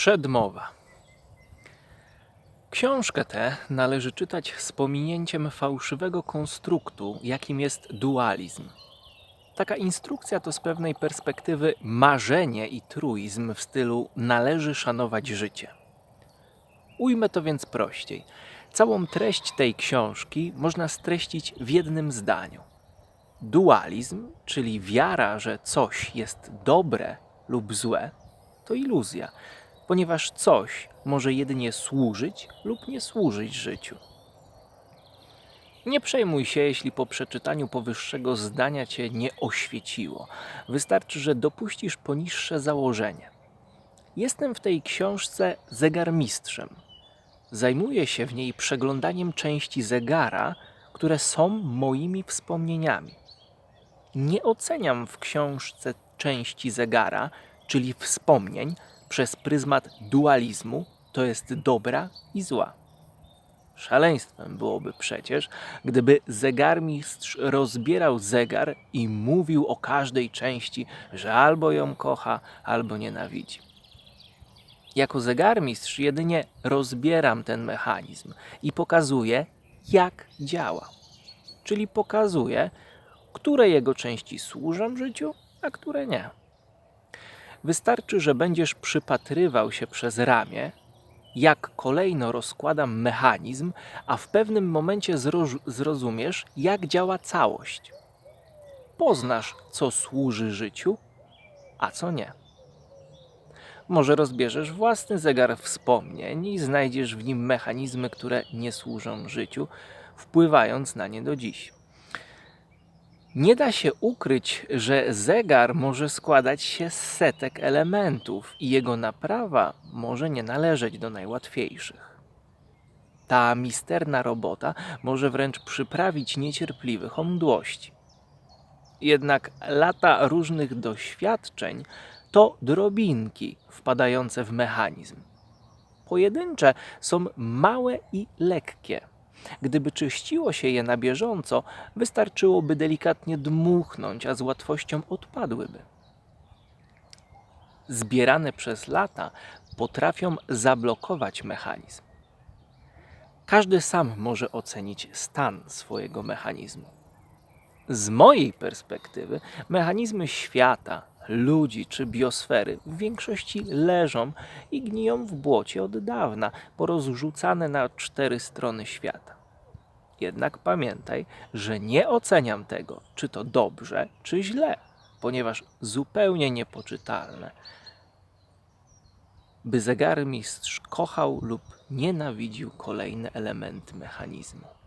Przedmowa. Książkę tę należy czytać z pominięciem fałszywego konstruktu, jakim jest dualizm. Taka instrukcja to z pewnej perspektywy marzenie i truizm w stylu należy szanować życie. Ujmę to więc prościej. Całą treść tej książki można streścić w jednym zdaniu. Dualizm, czyli wiara, że coś jest dobre lub złe, to iluzja, ponieważ coś może jedynie służyć lub nie służyć życiu. Nie przejmuj się, jeśli po przeczytaniu powyższego zdania cię nie oświeciło. Wystarczy, że dopuścisz poniższe założenie. Jestem w tej książce zegarmistrzem. Zajmuję się w niej przeglądaniem części zegara, które są moimi wspomnieniami. Nie oceniam w książce części zegara, czyli wspomnień, przez pryzmat dualizmu, to jest dobra i zła. Szaleństwem byłoby przecież, gdyby zegarmistrz rozbierał zegar i mówił o każdej części, że albo ją kocha, albo nienawidzi. Jako zegarmistrz jedynie rozbieram ten mechanizm i pokazuję, jak działa. Czyli pokazuję, które jego części służą życiu, a które nie. Wystarczy, że będziesz przypatrywał się przez ramię, jak kolejno rozkładam mechanizm, a w pewnym momencie zroz- zrozumiesz, jak działa całość. Poznasz, co służy życiu, a co nie. Może rozbierzesz własny zegar wspomnień i znajdziesz w nim mechanizmy, które nie służą życiu, wpływając na nie do dziś. Nie da się ukryć, że zegar może składać się z setek elementów i jego naprawa może nie należeć do najłatwiejszych. Ta misterna robota może wręcz przyprawić niecierpliwych o mdłości. Jednak lata różnych doświadczeń to drobinki wpadające w mechanizm. Pojedyncze są małe i lekkie. Gdyby czyściło się je na bieżąco, wystarczyłoby delikatnie dmuchnąć, a z łatwością odpadłyby. Zbierane przez lata potrafią zablokować mechanizm. Każdy sam może ocenić stan swojego mechanizmu. Z mojej perspektywy, mechanizmy świata, ludzi czy biosfery w większości leżą i gniją w błocie od dawna, porozrzucane na cztery strony świata. Jednak pamiętaj, że nie oceniam tego, czy to dobrze, czy źle, ponieważ zupełnie niepoczytalne, by zegarmistrz kochał lub nienawidził kolejne elementy mechanizmu.